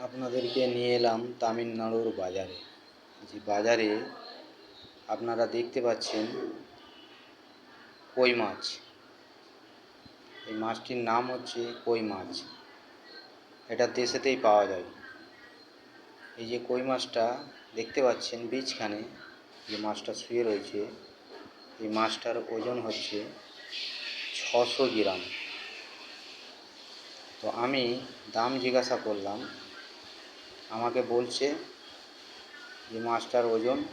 আপনাদেরকে নিয়ে এলাম তামিলনাড়ুর বাজারে। যে বাজারে আপনারা দেখতে পাচ্ছেন কই মাছ। এই মাছটির নাম হচ্ছে কই মাছ। এটা দেশেতেই পাওয়া যায়। এই যে কই মাছটা দেখতে পাচ্ছেন বীজখানে, যে মাছটা শুয়ে রয়েছে, এই মাছটার ওজন হচ্ছে ছশো গ্রাম। তো আমি দাম জিজ্ঞাসা করলাম আমাকে বলছে যে মাছটার ওজন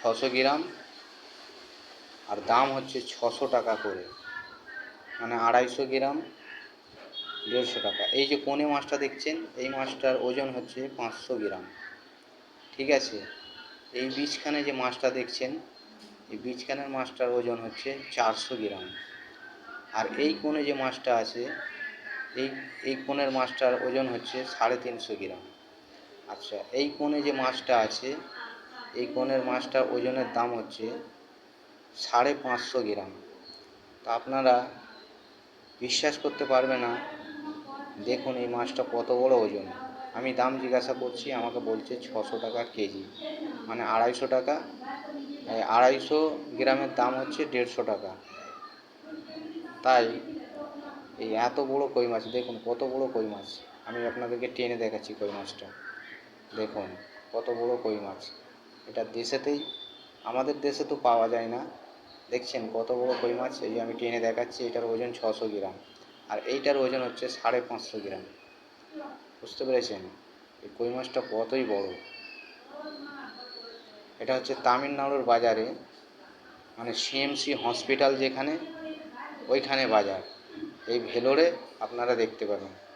ছশো গ্রাম আর দাম হচ্ছে ছশো টাকা করে। মানে আড়াইশো গ্রাম, দেড়শো টাকা। এই যে কোনে মাছটা দেখছেন, এই মাছটার ওজন হচ্ছে পাঁচশো গ্রাম। ঠিক আছে? এই বীজখানে যে মাছটা দেখছেন, এই বীজখানের মাছটার ওজন হচ্ছে চারশো গ্রাম। আর এই কোণে যে মাছটা আছে, এই এই কোণের মাছটার ওজন হচ্ছে সাড়ে তিনশো গ্রাম। আচ্ছা এই কোণে যে মাছটা আছে, এই কোণের মাছটার ওজনের দাম হচ্ছে সাড়ে পাঁচশো গ্রাম। তা আপনারা বিশ্বাস করতে পারবে না, দেখুন এই মাছটা কত বড় ওজন। আমি দাম জিজ্ঞাসা করছি, আমাকে বলছে ছশো টাকা কেজি মানে আড়াইশো টাকা। আড়াইশো গ্রামের দাম হচ্ছে দেড়শো টাকা। তাই এই এত বড় কই মাছ, দেখুন কত বড় কই মাছ। আমি আপনাদেরকে টেনে দেখাচ্ছি কই মাছটা। দেখুন, কত বড় কই মাছ। এটা দেশেতেই, আমাদের দেশে তো পাওয়া যায় না। দেখছেন কত বড় কই মাছ, এই আমি টেনে দেখাচ্ছি, এটার ওজন ছশো গ্রাম। আর এইটার ওজন হচ্ছে সাড়ে পাঁচশো গ্রাম। বুঝতে পেরেছেন? এই কই মাছটা কতই বড়। এটা হচ্ছে তামিলনাড়ুর বাজারে মানে সিএমসি হসপিটাল যেখানে, ওইখানে বাজার। এই ভেলোরে আপনারা দেখতে পাবেন।